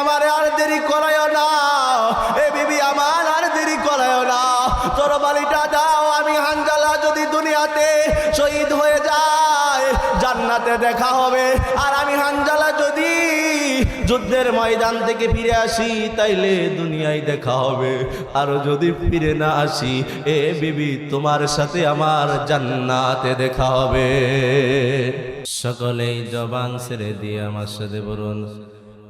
আমার আর দেরি করায় না। এ বিবি, আমার আর দেরি করায় না। তোর বালিটা দাও, আমি হানজালা যদি দুনিয়াতে শহীদ হয়ে যায়, জান্নাতে দেখা হবে। আর আমি হানজালা যদি যুদ্ধের ময়দান থেকে ফিরে আসি, তাইলে দুনিয়ায় দেখা হবে। আর যদি ফিরে না আসি, এ বিবি, তোমার সাথে আমার জান্নাতে দেখা হবে। সকলেই জবান ছেড়ে দিয়ে আমার সাথে বলুন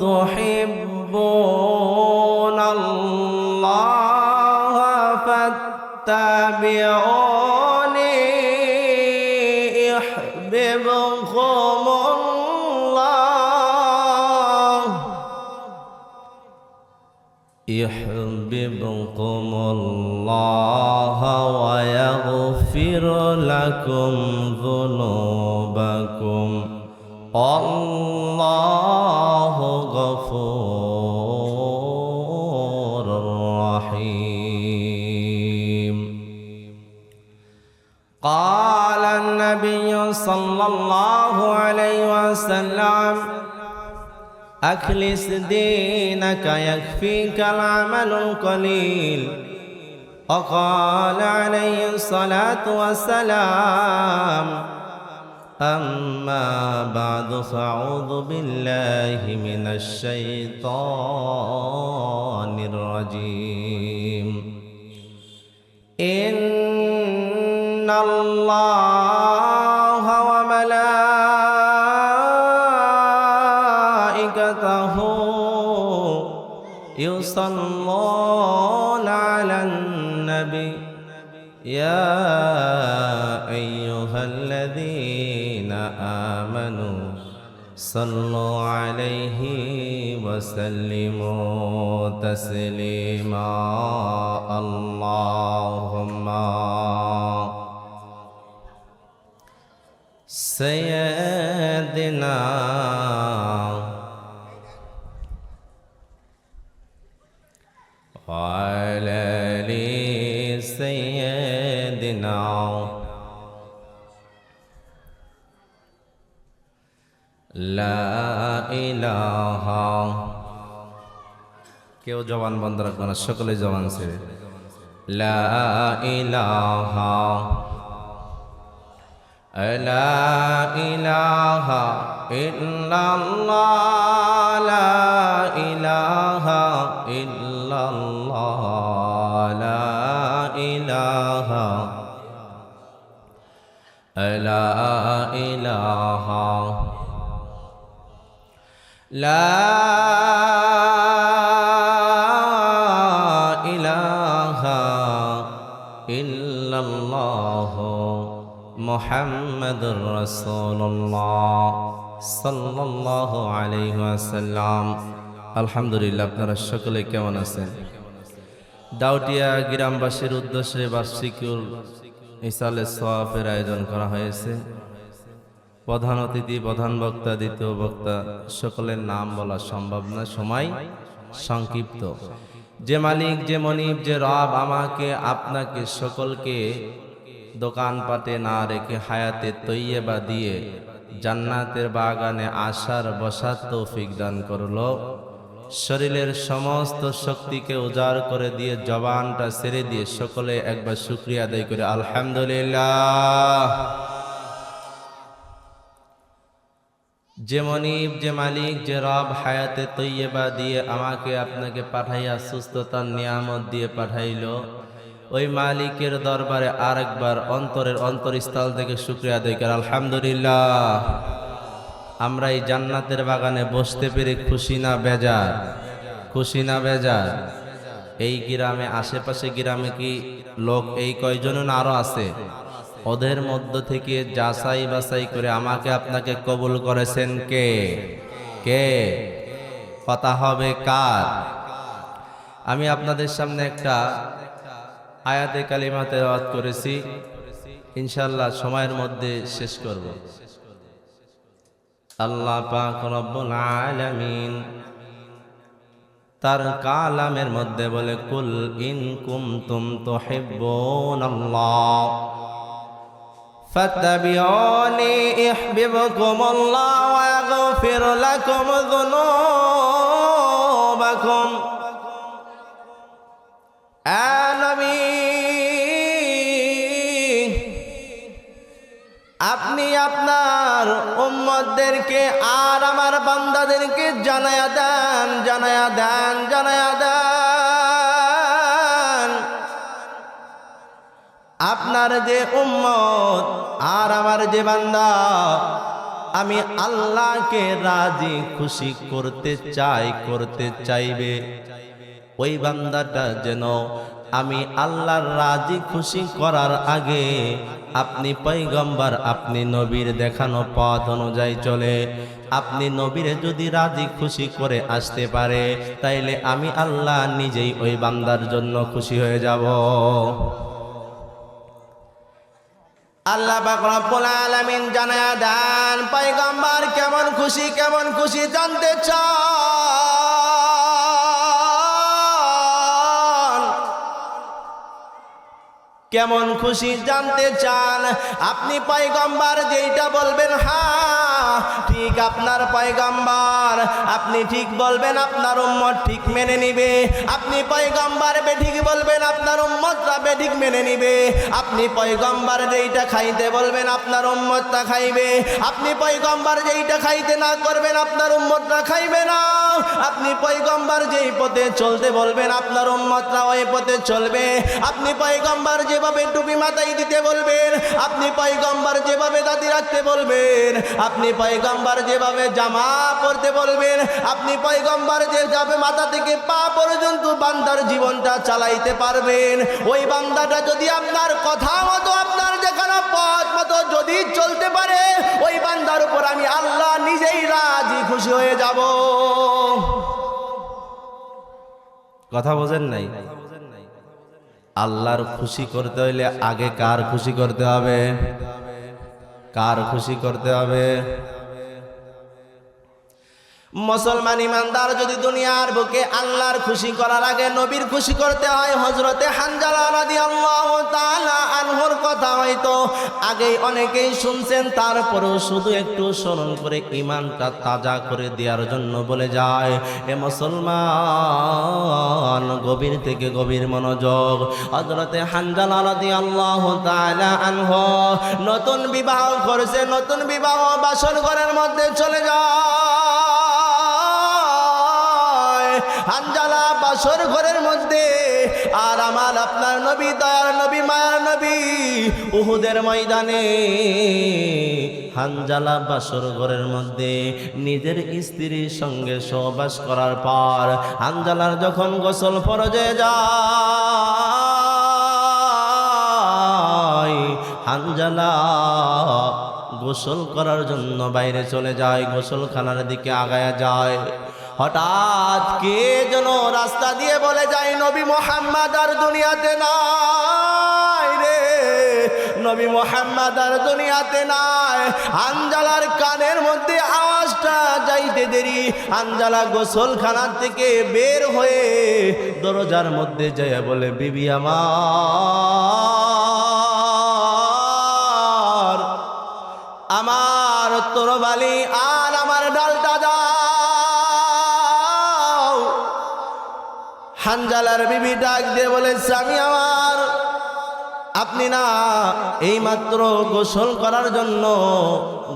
تحبون الله فاتبعوني يحببكم الله يحببكم الله ويغفر لكم ذنوبكم. الله وسلم أخلص دينك يكفيك العمل القليل. وقال عليه الصلاة والسلام أما بعد فأعوذ بالله من الشيطان الرجيم. إن الله الذين آمنوا صلوا عليه وسلموا تسليما اللهم سيدنا কেউ জবান বন্ধ রাখবে না সকলে জবান ছেড়ে। লা ইলাহা লা ইলাহা ইল্লাল্লাহ, লা ইলাহা ইল্লাল্লাহ লা ইলাহা, লা মোহাম্মদ রসুল্লাহ সাল্লাহ আলহাসাল্লাম আলহামদুলিল্লাহ, আপনারা সকলে কেমন আছেন? দাউটিয়া গ্রামবাসীর উদ্দেশ্যে বার্ষিকুল ইসালে সোয়াফের আয়োজন করা হয়েছে। প্রধান অতিথি, প্রধান বক্তা, দ্বিতীয় বক্তা, সকলের নাম বলা সম্ভব না, সময় সংক্ষিপ্ত। যে মালিক, যে মনিব, যে রব আমাকে, আপনাকে সকলকে দোকানপাটে না রেখে হায়াতে তৈয়বা দিয়ে জান্নাতের বাগানে আসার বসার তৌফিক দান করল। শরীরের সমস্ত শক্তিকে উজাড় করে দিয়ে জবানটা ছেড়ে দিয়ে সকলে একবার শুক্রিয়া আদায় করে আলহামদুলিল্লাহ। যে মনিব, যে মালিক, যে রব হায়াতে তৈয়বা দিয়ে আমাকে আপনাকে পাঠাইয়া সুস্থতার নিয়ামত দিয়ে পাঠাইল। ওই মালিকের দরবারে আরেকবার অন্তরের অন্তরস্থল থেকে শুক্রিয়া আদায় করে। আলহামদুলিল্লাহ। আমরা এই জান্নাতের বাগানে বসতে পেরে খুশি না বেজার? খুশি না বেজার? এই গ্রামে, আশেপাশে গ্রামে কি লোক এই কয়জন আরও আছে? ওদের মধ্য থেকে যাচাই বাছাই করে আমাকে আপনাকে কবুল করেছেন কে? কে? কথা হবে কার? আমি আপনাদের সামনে একটা আয়াতে কালিমাতে রাত করেছি ইনশাল্লাহ সময়ের মধ্যে শেষ করব আল্লাহ পাক রব্বুল আলামিন তার কালামের মধ্যে বলে কুল ইন কুমতুম তুহিব্বুনাল্লাহ فاتبعوني يحببكم الله ويغفر لكم ذنوبكم উম্মতদেরকে আর আমার বান্দাদেরকে জানায়া দেন জানায়া দেন জানায়া দেন। আপনার যে উম্মত আর আমার যে বান্দা, আমি আল্লাহকে রাজি খুশি করতে চাই, করতে চাইবে। ওই বান্দাটা যেন আমি আল্লাহর রাজি খুশি করার আগে আপনি পৈগম্বর আপনি নবীর দেখানো পথ অনুযায়ী চলে। আপনি নবীরে যদি রাজি খুশি করে আসতে পারে, তাইলে আমি আল্লাহ নিজেই ওই বান্দার জন্য খুশি হয়ে যাব। আল্লাহ আলামিন জানায়া কেমন খুশি কেমন খুশি জানতে চান কেমন খুশি জানতে চান? আপনি পাইগম্বার যেইটা বলবেন ঠিক আপনার পয়গম্বর। আপনি ঠিক বলবেন আপনার উম্মত ঠিক মেনে নিবে। আপনি পয়গম্বর বেঠিক বলবেন আপনার উম্মতরা বেঠিক মেনে নিবে। আপনি পয়গম্বর যেইটা খাইতে বলবেন আপনার উম্মতটা খাইবে। আপনি পয়গম্বর যেইটা খাইতে না করবেন আপনার উম্মতরা খাইবে না। আপনি পয়গম্বর যেই পথে চলতে বলবেন আপনার উম্মতরা ওই পথে চলবে। আপনি পয়গম্বর যেভাবে টুপি মাথায় দিতে বলবেন, আপনি পয়গম্বর যেভাবে দাদি রাখতে বলবেন, আপনি পয়গম্বর যেভাবে জামা পরতে বলবেন, আপনি পয়গম্বর যে যাবে মাথা থেকে পা পর্যন্ত বান্দার জীবনটা চালাইতে পারবেন। ওই বান্দাটা যদি আপনার কথা মতো, আপনার দেখানো পথ মতো যদি চলতে পারে, ওই বান্দার উপর আমি আল্লাহ নিজেই রাজি খুশি হয়ে যাব। কথা বোঝেন নাই? আল্লাহর খুশি করতে হইলে আগে কার খুশি করতে হবে? কার খুশি করতে হবে? মুসলমান ইমানদার যদি দুনিয়ার বুকে আল্লাহর খুশি করার আগে নবীর খুশি করতে হয় হজরতে হানজালা রাদিয়াল্লাহু তাআলা আনহুর কথা হয়তো আগেই অনেকেই শুনছেন, তারপরেও শুধু একটু স্মরণ করে ইমানটা তাজা করে দেওয়ার জন্য বলে যায়, এ মুসলমান, গভীর থেকে গভীর মনোযোগ। হজরতে হানজালা রাদিয়াল্লাহু তাআলা আনহু নতুন বিবাহ করেছে, নতুন বিবাহ বাসন ঘরের মধ্যে চলে যায়। হানজালা বাসর ঘরের মধ্যে। আর আমার আপনার নবী দয়ার নবী, মায়ার নবী উহুদের ময়দানে হানজালা বাসর ঘরের মধ্যে নিজের স্ত্রীর সঙ্গে সহবাস করার পর হানজালার যখন গোসল ফরজে যায়, হানজালা গোসল করার জন্য বাইরে চলে যায়, গোসলখানার দিকে আগায়া যায়। হঠাৎ কে যেন রাস্তা দিয়ে বলে যায়, নবী মোহাম্মদ আর দুনিয়াতে নাই রে। নবী মোহাম্মদ আর দুনিয়াতে নাই। আঞ্জালার কানের মধ্যে আওয়াজটা যাইতে দেরি। আঞ্জালা গোসলখানার থেকে বের হয়ে দরজার মধ্যে যায় বলে, বিবি আমার আমার তরবালি আর আমার ডালটা হানজালার বিবি ডাক দিয়ে বলে, স্বামী আমার, আপনি না এইমাত্র গোসল করার জন্য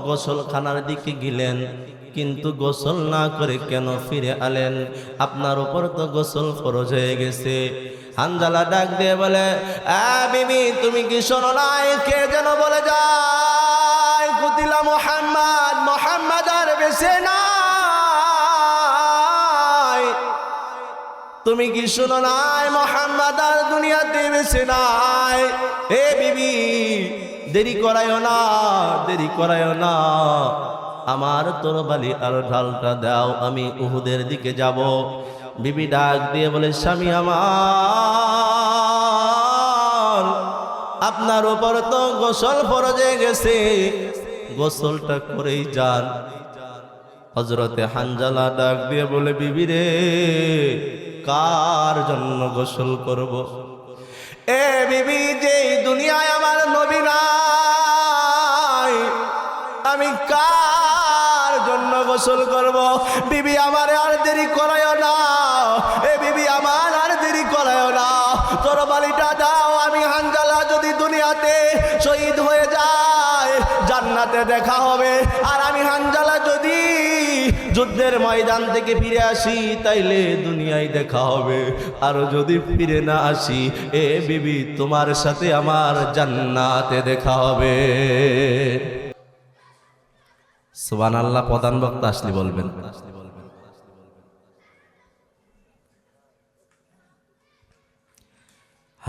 গোসলখানার দিকে গেলেন, কিন্তু গোসল না করে কেন ফিরে আলেন? আপনার উপর তো গোসল খরচ হয়ে গেছে। হানজালা ডাক দিয়ে বলে বিবি, তুমি কি শোনো নাই? কে যেন বলে যায়, কুতিলা মোহাম্মদ মোহাম্মদ আর বেছে নাই তুমি কি শোনো নাই মোহাম্মদ আর দুনিয়াতে বেছে নাই? এ বিবি, দেরি করায়ও না, দেরি করায়ও না। আমার তরবালি আর ঢালটা দাও, আমি উহুদের দিকে যাব। বিবি ডাক দিয়ে বলে, স্বামী আমার, আপনার উপর তো গোসল ফরজে গেছে। গোসলটা করেই যান। হজরতে হানজালা ডাক দিয়ে বলে, বিবি রে কার জন্য গোসল করব? এ বিবি যে দুনিয়ায় আমার নবী নাই, আমি কার জন্য গোসল করব? বিবি, আমার আর দেরি করায় না। এ বিবি, আমার আর দেরি করায় না। তোর বালিটা দাও, আমি হানজালা যদি দুনিয়াতে শহীদ হয়ে যায়, জান্নাতে দেখা যুদ্ধের ময়দান থেকে ফিরে আসি, তাইলে দুনিয়ায় দেখা হবে। আর যদি ফিরে না আসি, এ বিবি তোমার সাথে আমার জান্নাতে দেখা হবে। সুবান আল্লাহ প্রধান বক্তা আসলে বলবেন।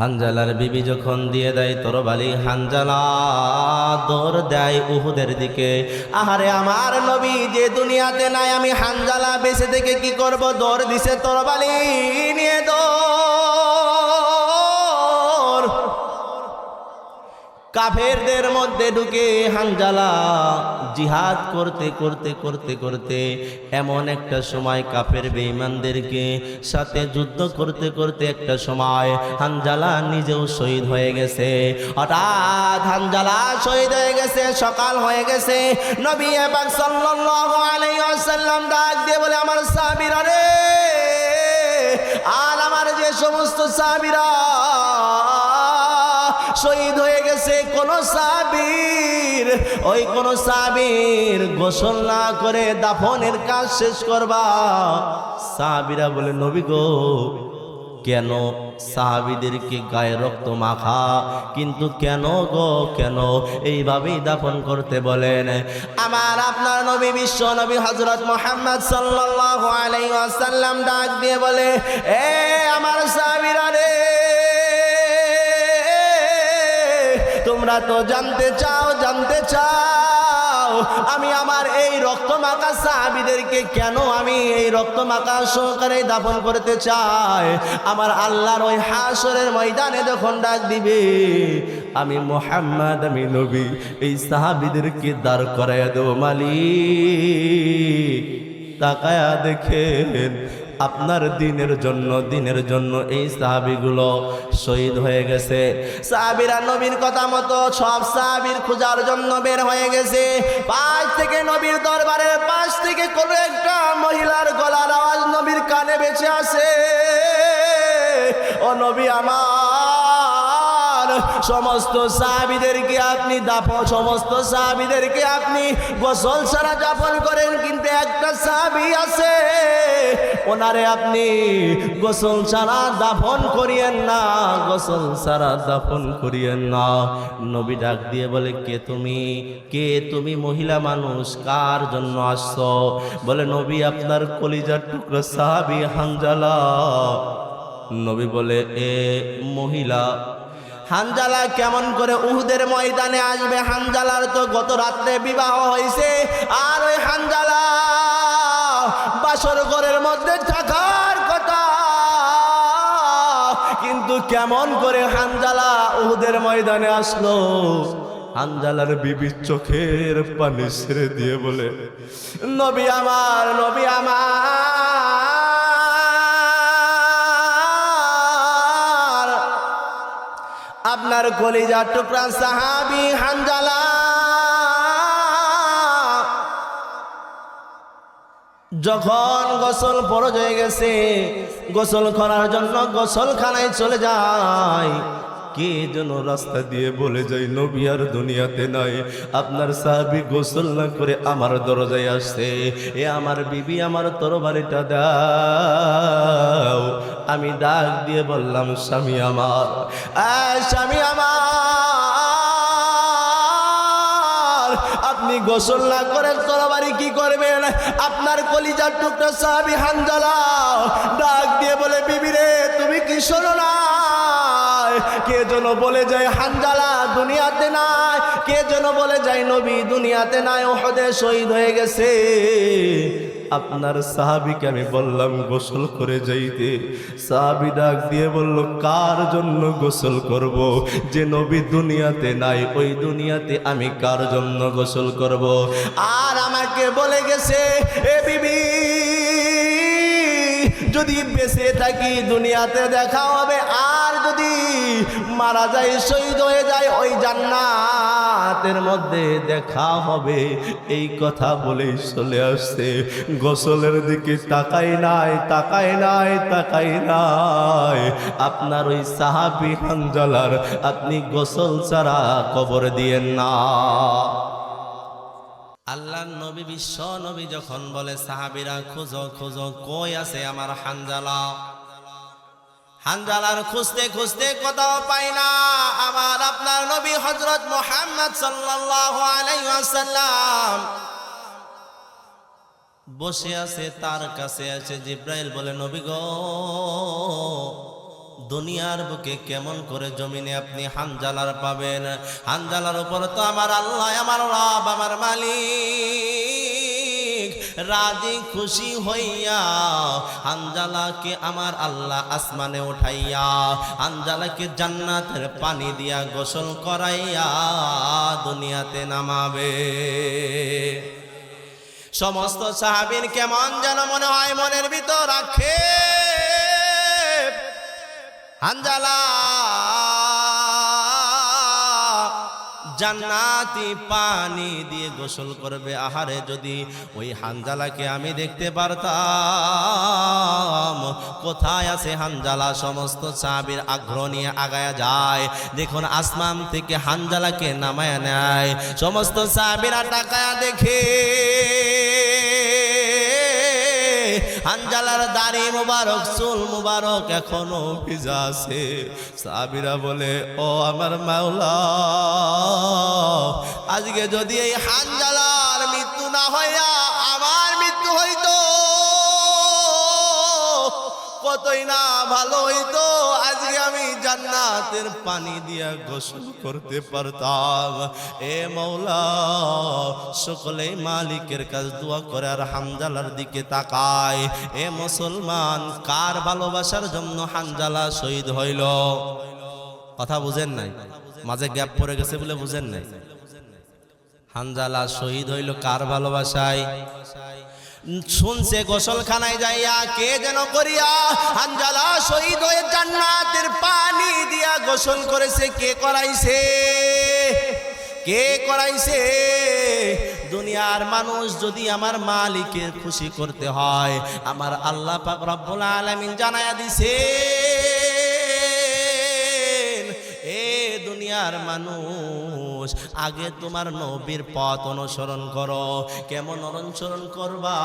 হানজালার বিবি যখন দিয়ে দেয় তরবালি হানজালা দৌড় দেয় উহুদের দিকে। আহারে আমার নবী যে দুনিয়াতে নাই, আমি হানজালা বেঁচে থেকে কি করব? দৌড় দিছে তরবালি কাফেরদের মধ্যে ঢুকে হানজালা জিহাদ করতে করতে করতে করতে এমন একটা সময় কাফের বেঈমানদেরকে সাথে যুদ্ধ করতে করতে একটা সময় হানজালা নিজেও শহীদ হয়ে গেছে। হঠাৎ হানজালা শহীদ হয়ে গেছে, সকাল হয়ে গেছে। নবী এবং সাল্লাল্লাহু আলাইহি ওয়াসাল্লাম ডাক দিয়ে বলে, আমার সাহাবীরা রে, আর আমার যে সমস্ত সাহাবীরা শহীদ হয়ে গেছে কোন সাবির ওই কোন সাবির গোসল না করে দাফনের কাজ শেষ করবা। সাহাবিরা বলে, নবী গো, কেন সাহাবিদেরকে গায়ে রক্ত মাখা? কিন্তু কেন গো, কেন এইভাবেই দাফন করতে বলেন? আমার আপনার নবী বিশ্ব নবী হজরত মোহাম্মদ ওয়াসাল্লাম ডাক দিয়ে বলে, এ আমার সাহাবিরা তোমরা তো জানতে চাও জানতে চাও, আমি আমার এই রক্ত মাখা সাহাবিদেরকে কেন আমি এই রক্ত মাখা সহকারে দাফন করতে চাই? আমার আল্লাহর ওই হাসরের ময়দানে যখন ডাক দিবে, আমি মোহাম্মদ, আমি নবী, এই সাহাবিদেরকে দাঁড় করাইয়া দেবো মালিক। তাকায়া দেখেন আপনার দিনের জন্য দিনের জন্য এই সাহাবিগুলো শহীদ হয়ে গেছে। সাহাবিরা নবীর কথা মতো সব সাহাবির খোঁজার জন্য বের হয়ে গেছে। পাশ থেকে নবীর দরবারের পাশ থেকে কোনো একটা মহিলার গলার আওয়াজ নবীর কানে বেঁচে আসে। ও নবী আমার, সমস্ত সাহাবিদেরকে আপনি দাপ সমস্ত সাহাবিদেরকে আপনি গোসল ছাড়া যাপন করেন, কিন্তু একটা সাহাবি আছে। ওনারে আপনি গোসল ছাড়া দাফন করিয়েন না, গোসল ছাড়া দাফন করিয়েন না। নবী ডাক দিয়ে বলে, কে তুমি? কে তুমি মহিলা মানুষ? কার জন্য আসছো? বলে, নবী আপনার কলিজার টুকরো সাহাবি হানজালা। নবী বলে, এ মহিলা, হানজালা কেমন করে উহুদের ময়দানে আসবে? হানজালার তো গত রাত্রে বিবাহ হয়েছে আর ওই হানজালা বাসর ঘরের মধ্যে থাকার কথা। কিন্তু কেমন করে হানজালা ওদের ময়দানে আসলো? হানজালার বিবি চোখের পানি ছেড়ে দিয়ে বলে, নবী আমার নবী আমার। আপনার কলিজার টুকরা সাহাবি হানজালা যখন গোসল ফরজ হয়ে গেছে, গোসল করার জন্য গোসলখানায় চলে যায়। কে যেন রাস্তা দিয়ে বলে যাই নবী আর দুনিয়াতে নাই। আপনার সাহাবি গোসল না করে আমার দরজায় আসছে। এ আমার বিবি, আমার তরবারিটা দাও। আমি ডাক দিয়ে বললাম, স্বামী আমার স্বামী আমার। গোসল না করে তরবারি কি করবেন? আপনার কলিজার টুকরা সাহাবি হানজালা ডাক দিয়ে বলে, বিবি রে, তুমি কি শোনো না? কে যেন বলে যায়, হানজালা দুনিয়াতে নাই, কে যেন বলে যায়, নবী দুনিয়াতে নাই ওহদে শহীদ হয়ে গেছে। আপনার সাহাবিকে আমি বললাম, গোসল করে যাইতে। সাহাবি ডাক দিয়ে বলল, কার জন্য গোসল করব? যে নবী দুনিয়াতে নাই, ওই দুনিয়াতে আমি কার জন্য গোসল করব? আর আমাকে বলে গেছে, এ বিবি যদি বেঁচে থাকি দুনিয়াতে দেখা হবে, আর যদি মারা যায়, শহীদ হয়ে যায়, ওই জান্নাতের মধ্যে দেখা হবে। এই কথা বলে চলে আসছে। গোসলের দিকে তাকাই নাই তাকাই নাই তাকাই নাই। আপনার ওই সাহাবি হানজালার আপনি গোসল ছাড়া কবর দিয়েন না। আল্লাহ নবী, বিশ্ব নবী যখন বলে, সাহাবিরা, খোঁজো খোঁজো, কই আছে আমার হানজালা? হানজালার খুঁজতে খুঁজতে কোথাও পাই না। আমার আপনার নবী হজরত মোহাম্মদ ওয়াসাল্লাম বসে আছে, তার কাছে আছে। জিব্রাইল বলে, নবী গো দুনিয়ার বুকে কেমন করে জমিনে আপনি হানজালার পাবেন? হানজালার উপর তো আমার আল্লাহ, আমার রব, আমার মালিক। রাজি খুশি হইয়া হানজালাকে আমার আল্লাহ আসমানে উঠাইয়া, হানজালাকে জান্নাতের পানি দিয়া গোসল করাইয়া দুনিয়াতে নামাবে। সমস্ত সাহাবীর কেমন যেন মনে হয় মনের ভিতর রাখে। হানজালা জান্নাতি পানি দিয়ে গোসল করবে। আহারে যদি ওই হানজালাকে আমি দেখতে পারতাম, কোথায় আছে হানজালা? সমস্ত সাহাবীর আগ্রহ নিয়ে আগায়া যায়। দেখুন, আসমান থেকে হানজালাকে নামায় নেয়। সমস্ত সাহাবীরা টাকায়া দেখে হানজালার দাড়ি মুবারক, চুল মুবারক এখনও ভিজা আছে। সাবিরা বলে, ও আমার মাওলা, আজকে যদি এই হানজালার মৃত্যু না হইয়া আমার মৃত্যু হইতো, কতই না ভালো হইতো। আমি জান্নাতের পানি দিয়া গোসল করতে পারতাম। এ মৌলা সকলে মালিকের কাছে দোয়া করে আর হামজালার দিকে তাকায়। এ মুসলমান, কার ভালোবাসার জন্য হামজালা শহীদ হইল? কথা বুঝেন নাই? মাঝে গ্যাপ পড়ে গেছে বলে বুঝেন নাই? হানজালা শহীদ হইল কার ভালোবাসায়? শুনছে গোসলখানায় যাইয়া, কে যেন করিয়া হানজালা শহীদ হয়ে জান্নাতের পানি দিয়া গোসল করেছে, কে করাইছে? কে করাইছে? দুনিয়ার মানুষ যদি আমার মালিকের খুশি করতে হয়, আমার আল্লাহ পাক রব্বুল আলামিন জানায়া দিছে, এ দুনিয়ার মানুষ আগে তোমার নবীর পথ অনুসরণ করো। কেমন অনুসরণ করবা?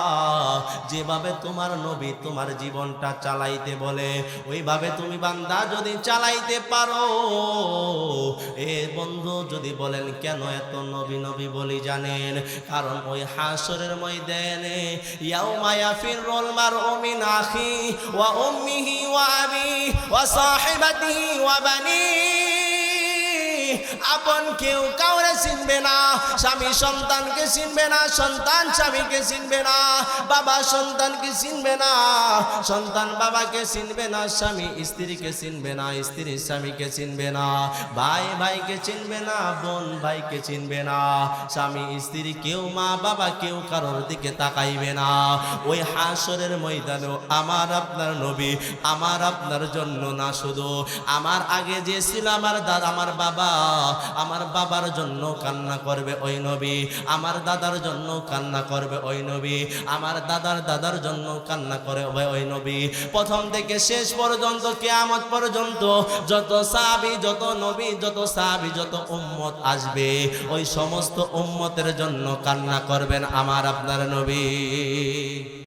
যেভাবে তোমার নবী তোমার জীবনটা চালাইতে বলে, ওইভাবে তুমি বান্দা যদি চালাইতে পারো। এ বন্ধু, যদি বলেন, কেন এত নবী নবী বলি জানেন? কারণ ওই হাসরের ময়দানে, ইয়াউমা ইয়াফিরুল মারউ মিন আখি ওয়া উম্মিহি ওয়া আবি ওয়া সাহিবাতিহি ওয়া বানি আপন কেউ কাউরে চিনবে না। স্বামী সন্তানকে চিনবে না, সন্তান স্বামীকে চিনবে না, বাবা সন্তানকে চিনবে না, সন্তান বাবাকে চিনবে না, স্বামী স্ত্রীকে চিনবে না, স্ত্রী স্বামীকে চিনবে না, ভাই ভাইকে চিনবে না, বোন ভাইকে চিনবে না, স্বামী স্ত্রী কেউ, মা বাবা কেউ কারোর দিকে তাকাইবে না। ওই হাসরের ময়দানেও আমার আপনার নবী, আমার আপনার জন্য না শুধু। আমার আগে যে ছিল আমার দাদা, আমার বাবা। আমার বাবার জন্য কান্না করবে ওই নবী, আমার দাদার জন্য কান্না করবে ওই নবী, আমার দাদার দাদার জন্য কান্না করে ওই নবী। প্রথম থেকে শেষ পর্যন্ত, কেয়ামত পর্যন্ত যত সাবি যত নবী, যত সাবি যত উম্মত আসবে, ওই সমস্ত উম্মতের জন্য কান্না করবেন আমার আপনার নবী।